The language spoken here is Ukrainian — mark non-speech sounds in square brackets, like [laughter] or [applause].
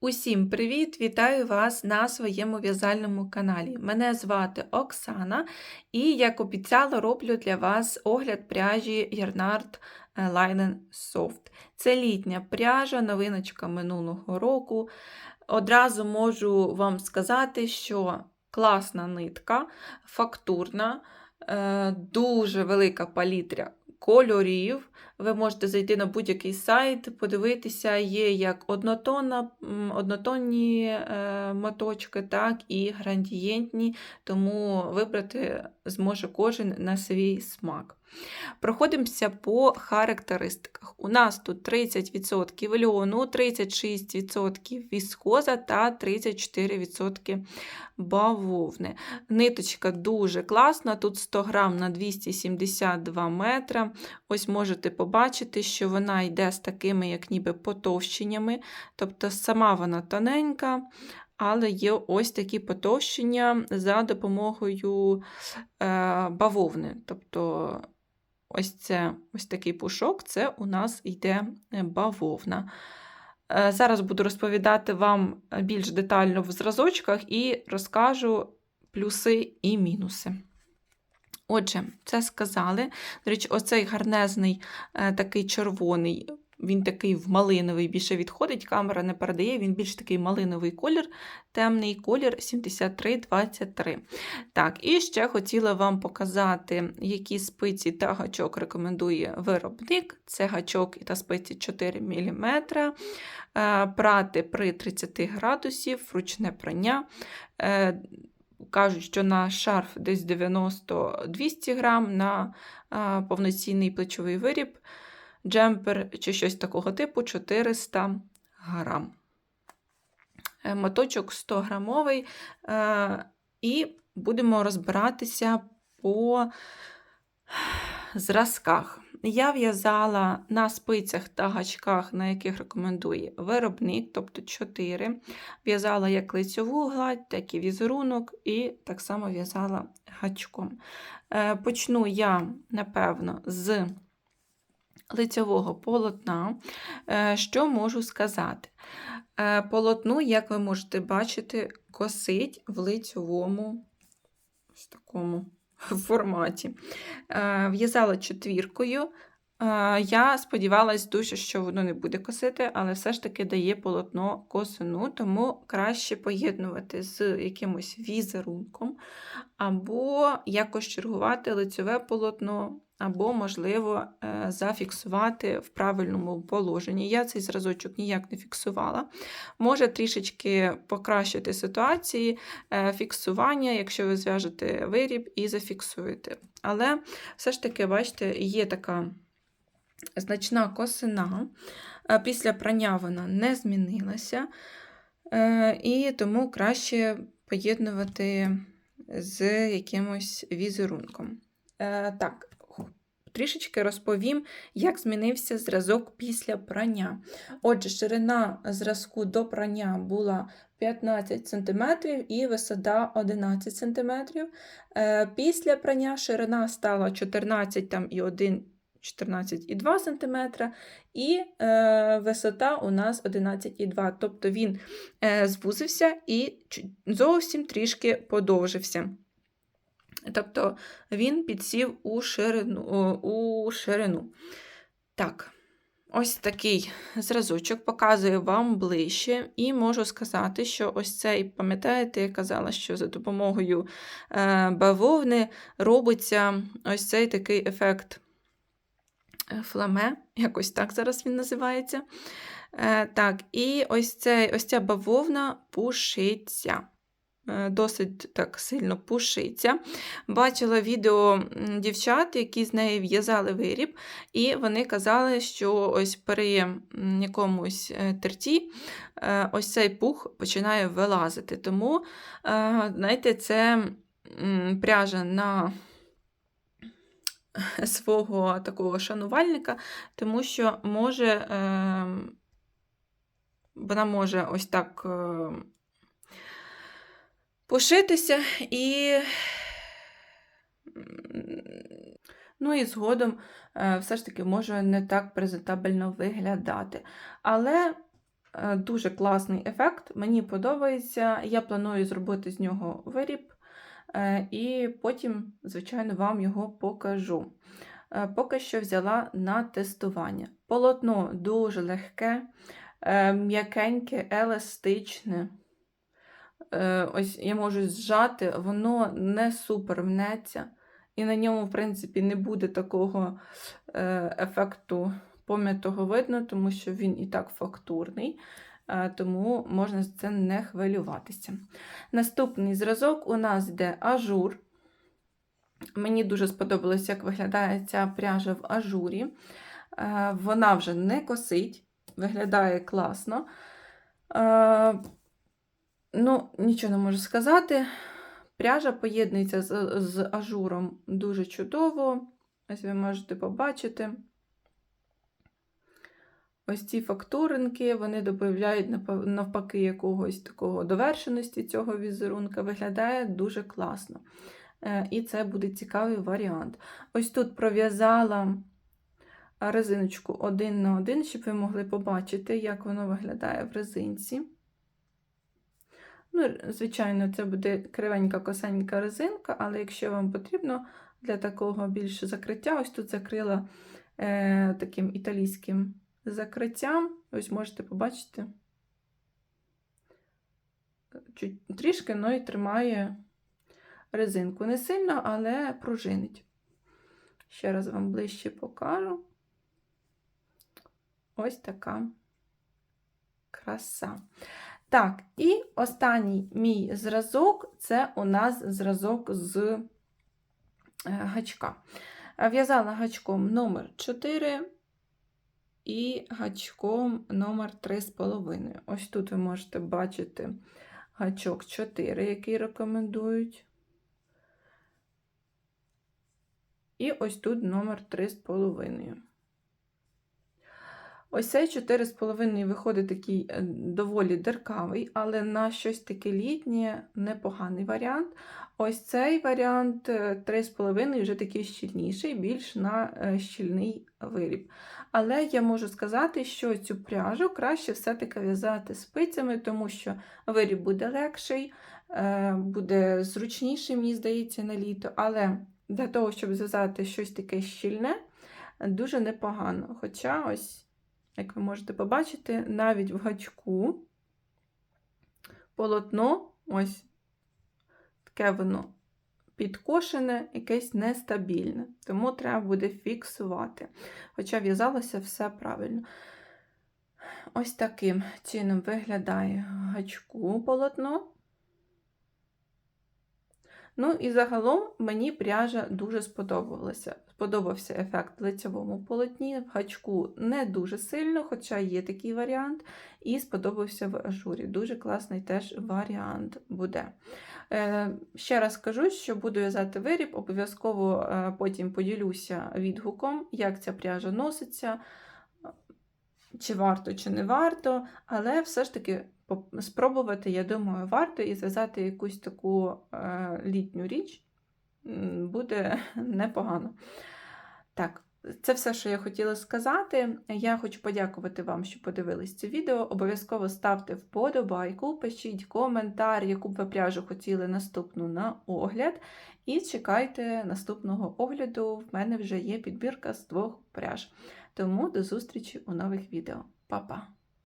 Усім привіт! Вітаю вас на своєму в'язальному каналі. Мене звати Оксана, і, як обіцяла, роблю для вас огляд пряжі Yarnard Linen Soft. Це літня пряжа, новиночка минулого року. Одразу можу вам сказати, що класна нитка, фактурна, е, дуже велика палітря кольорів. Ви можете зайти на будь-який сайт, подивитися, є як однотонна, однотонні е, моточки, так і градієнтні, тому вибрати зможе кожен на свій смак. Проходимося по характеристиках. У нас тут 30% льону, 36% віскоза та 34% бавовни. Ниточка дуже класна, тут 100 грам на 272 метра. Ось можете побачити, що вона йде з такими, як ніби потовщеннями, тобто сама вона тоненька. Але є ось такі потовщення за допомогою е, бавовни. Тобто ось це ось такий пушок це у нас йде е, бавовна. Е, Зараз буду розповідати вам більш детально в зразочках і розкажу плюси і мінуси. Отже, це сказали. До речі, оцей гарнезний е, такий червоний, він такий в малиновий більше відходить, камера не передає, він більш такий малиновий колір, темний колір 7323. Так, і ще хотіла вам показати, які спиці та гачок рекомендує виробник. Це гачок та спиці 4 мм. Е, Прати при 30 градусів, ручне прання. Е, Кажуть, що на шарф десь 90-200 грам, на повноцінний плечовий виріб, джемпер чи щось такого типу 400 грам. Е, Моточок 100 грамовий. Е, і будемо розбиратися по зразках. Я в'язала на спицях та гачках, на яких рекомендує виробник, тобто 4. В'язала як лицьову гладь, так і візерунок, і так само в'язала гачком. Е, Почну я, напевно, з лицьового полотна. Е, Що можу сказати? Е, Полотно, як ви можете бачити, косить в лицьовому ось такому [laughs] форматі. Е, В'язала четвіркою. Я сподівалась дуже, що воно не буде косити, але все ж таки дає полотно косину, тому краще поєднувати з якимось візерунком, або якось чергувати лицьове полотно, або, можливо, е, зафіксувати в правильному положенні. Я цей зразочок ніяк не фіксувала. Може трішечки покращити ситуації, е, фіксування, якщо ви зв'яжете виріб і зафіксуєте. Але все ж таки, бачите, є така значна косина. Е, Після прання вона не змінилася, і тому краще поєднувати з якимось візерунком. Так, трішечки розповім, як змінився зразок після прання. Отже, ширина зразку до прання була 15 см і висота 11 см. Е, Після прання ширина стала 14 там, і 1 14,2 см, і е, висота у нас 11,2 Тобто він е, звузився і зовсім трішки подовжився. Тобто він підсів у ширину. У ширину. Так, ось такий зразочок показую вам ближче, і можу сказати, що ось цей, пам'ятаєте, я казала, що за допомогою е, бавовни робиться ось цей такий ефект фламе, якось так зараз він називається. Е, Так, і ось, цей, ось ця бавовна пушиться. Е, Досить так сильно пушиться. Бачила відео дівчат, які з неї в'язали виріб, і вони казали, що ось при якомусь е, терті е, ось цей пух починає вилазити. Тому, знаєте, це пряжа на свого такого шанувальника, тому що може, е, вона може ось так е, пошитися і. Ну і згодом е, все ж таки може не так презентабельно виглядати. Але е, дуже класний ефект, мені подобається. Я планую зробити з нього виріб, е, і потім, звичайно, вам його покажу. Поки що взяла на тестування. Полотно дуже легке, м'якеньке, еластичне. Е, Ось я можу зжати, воно не супер мнеться, і на ньому, в принципі, не буде такого е, ефекту пом'ятого видно, тому що він і так фактурний, е, тому можна за це не хвилюватися. Наступний зразок у нас йде ажур. Мені дуже сподобалось, як виглядає ця пряжа в ажурі. Вона вже не косить, виглядає класно. Ну, нічого не можу сказати. Пряжа поєднується з, з ажуром дуже чудово. Ось ви можете побачити. Ось ці фактуринки, вони додають навпаки якогось такого довершеності цього візерунка. Виглядає дуже класно. Е, І це буде цікавий варіант. Ось тут пров'язала резиночку один на один, щоб ви могли побачити, як воно виглядає в резинці. Ну, Звичайно, це буде кривенька косенька резинка, але якщо вам потрібно для такого більше закриття, ось тут закрила е, таким італійським закриттям. Ось можете побачити Чуть, трішки, ну і тримає резинку. Не сильно, але пружинить. Ще раз вам ближче покажу. Ось така краса. Так, і останній мій зразок це у нас зразок з е, гачка. В'язала гачком номер 4 і гачком номер 3,5. Ось тут ви можете бачити гачок 4, який рекомендують. І ось тут номер 3,5. Ось цей 4,5 виходить такий е, доволі деркавий, але на щось таке літнє непоганий варіант. Ось цей варіант 3,5 вже такий щільніший, більш на е, щільний виріб. Але я можу сказати, що цю пряжу краще все-таки в'язати спицями, тому що виріб буде легший, е, буде зручніший, мені здається, на літо. Але для того, щоб зв'язати щось таке щільне, дуже непогано. Хоча ось. Як ви можете побачити, навіть в гачку полотно ось таке воно підкошене, якесь нестабільне, тому треба буде фіксувати. Хоча в'язалося все правильно. Ось таким чином виглядає гачку полотно. Ну і загалом мені пряжа дуже сподобалася. Сподобався ефект лицевому полотні, в гачку не дуже сильно, хоча є такий варіант. І сподобався в ажурі. Дуже класний теж варіант буде. Е, Ще раз кажу, що буду в'язати виріб, обов'язково е, потім поділюся відгуком, як ця пряжа носиться, чи варто, чи не варто, але все ж таки спробувати, я думаю, варто і зв'язати якусь таку е, літню річ буде [laughs] непогано. Так, це все, що я хотіла сказати. Я хочу подякувати вам, що подивились це відео. Обов'язково ставте вподобайку, пишіть коментар, яку б ви пряжу хотіли наступну на огляд. І чекайте наступного огляду. В мене вже є підбірка з двох пряж. Тому до зустрічі у нових відео. Па-па!